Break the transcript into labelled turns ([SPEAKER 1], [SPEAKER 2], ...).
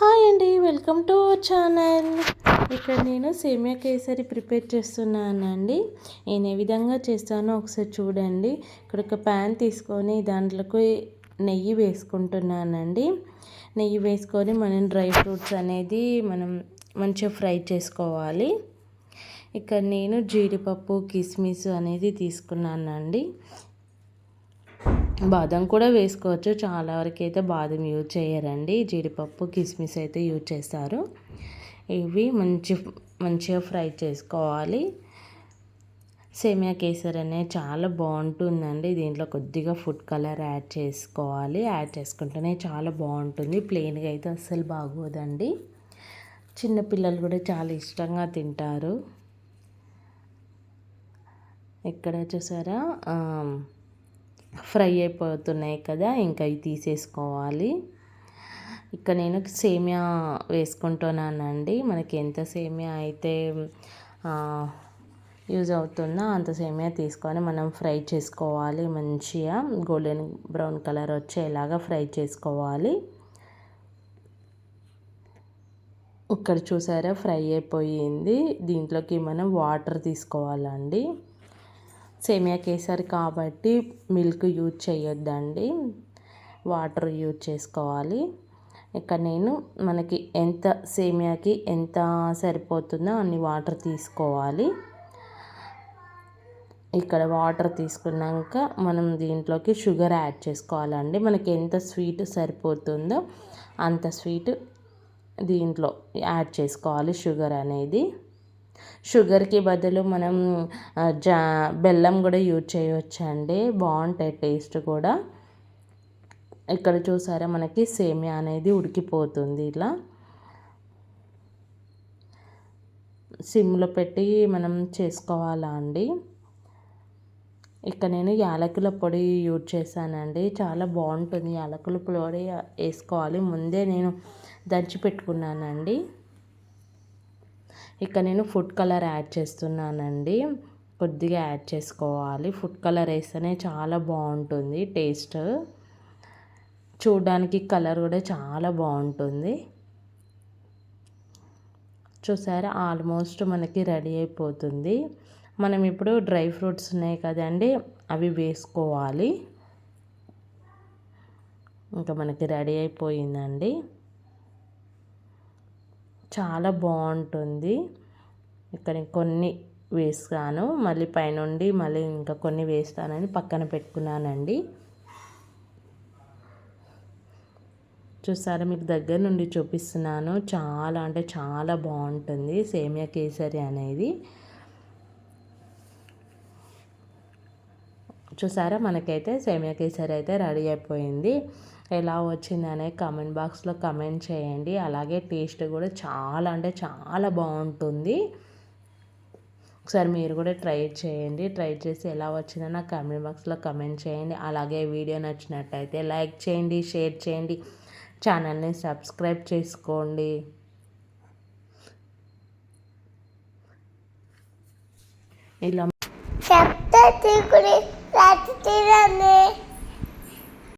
[SPEAKER 1] Hi అండి welcome to our channel. ఇక్కడ నేను సేమియా కేసరి ప్రిపేర్ చేస్తున్నానండి. నేను ఏ విధంగా చేస్తానో ఒకసారి చూడండి. ఇక్కడ ఒక ప్యాన్ తీసుకొని దాంట్లోకి నెయ్యి వేసుకుంటున్నానండి. నెయ్యి వేసుకొని మనం డ్రై ఫ్రూట్స్ అనేది మనం మంచిగా ఫ్రై చేసుకోవాలి. ఇక్కడ నేను జీడిపప్పు కిస్మిస్ అనేది తీసుకున్నానండి. బాదం కూడా వేసుకోవచ్చు. చాలా వరకు అయితే బాదం యూజ్ చేయరండి. జీడిపప్పు కిస్మిస్ అయితే యూజ్ చేస్తారు. ఇవి మంచి మంచిగా ఫ్రై చేసుకోవాలి. సేమియా కేసర్ అనేది చాలా బాగుంటుందండి. దీంట్లో కొద్దిగా ఫుడ్ కలర్ యాడ్ చేసుకోవాలి. యాడ్ చేసుకుంటేనే చాలా బాగుంటుంది. ప్లెయిన్గా అయితే అస్సలు బాగోదండి. చిన్నపిల్లలు కూడా చాలా ఇష్టంగా తింటారు. ఇక్కడ చూసారా? ఫ్రై అయిపోతున్నాయి కదా ఇంకా అవి తీసేసుకోవాలి. ఇక్కడ నేను సేమియా వేసుకుంటున్నానండి. మనకి ఎంత సేమియా అయితే యూజ్ అవుతుందో అంత సేమియా తీసుకొని మనం ఫ్రై చేసుకోవాలి మంచిగా. గోల్డెన్ బ్రౌన్ కలర్ వచ్చేలాగా ఫ్రై చేసుకోవాలి. ఇక్కడ చూసారా? ఫ్రై అయిపోయింది. దీంట్లోకి మనం వాటర్ తీసుకోవాలండి. సేమియా కేసరి కాబట్టి మిల్క్ యూజ్ చేయొద్దండి వాటర్ యూజ్ చేసుకోవాలి. ఇక్కడ నేను మనకి ఎంత సేమియాకి ఎంత సరిపోతుందో అన్ని వాటర్ తీసుకోవాలి. ఇక్కడ వాటర్ తీసుకున్నాక మనం దీంట్లోకి షుగర్ యాడ్ చేసుకోవాలండి. మనకి ఎంత స్వీట్ సరిపోతుందో అంత స్వీట్ దీంట్లో యాడ్ చేసుకోవాలి షుగర్ అనేది. షుగర్కి బదులు మనం జా బెల్లం కూడా యూజ్ చేయవచ్చు అండి బాగుంటాయి టేస్ట్ కూడా. ఇక్కడ చూసారా మనకి సేమియా అనేది ఉడికిపోతుంది ఇలా. సిమ్లో పెట్టి మనం చేసుకోవాలా అండి. ఇక్కడ నేను యాలకుల పొడి యూజ్ చేశానండి. చాలా బాగుంటుంది యాలకుల పొడి వేసుకోవాలి. ముందే నేను దంచి పెట్టుకున్నానండి. ఇక్కడ నేను ఫుడ్ కలర్ యాడ్ చేస్తున్నానండి. కొద్దిగా యాడ్ చేసుకోవాలి. ఫుడ్ కలర్ వేస్తేనే చాలా బాగుంటుంది టేస్ట్. చూడడానికి కలర్ కూడా చాలా బాగుంటుంది. చూసారా? ఆల్మోస్ట్ మనకి రెడీ అయిపోతుంది. మనం ఇప్పుడు డ్రై ఫ్రూట్స్ ఉన్నాయి కదండి అవి వేసుకోవాలి. ఇంకా మనకి రెడీ అయిపోయిందండి. చాలా బాగుంటుంది. ఇక్కడ కొన్ని వేస్తాను. మళ్ళీ పైనుండి మళ్ళీ ఇంకా కొన్ని వేస్తానని పక్కన పెట్టుకున్నానండి. చూసారా మీకు దగ్గర నుండి చూపిస్తున్నాను. చాలా అంటే చాలా బాగుంటుంది. సేమియా కేసరి అనేది. చూసారా? మనకైతే సేమియా కేసరి అయితే రెడీ అయిపోయింది. ఎలా వచ్చింది అనేది కామెంట్ బాక్స్లో కమెంట్ చేయండి. అలాగే టేస్ట్ కూడా చాలా అంటే చాలా బాగుంటుంది. ఒకసారి మీరు కూడా ట్రై చేయండి. ట్రై చేసి ఎలా వచ్చిందో నా కమెంట్ బాక్స్లో కమెంట్ చేయండి. అలాగే వీడియో నచ్చినట్టయితే లైక్ చేయండి షేర్ చేయండి. ఛానల్ని సబ్స్క్రైబ్ చేసుకోండి. ఇలా
[SPEAKER 2] Tira ne?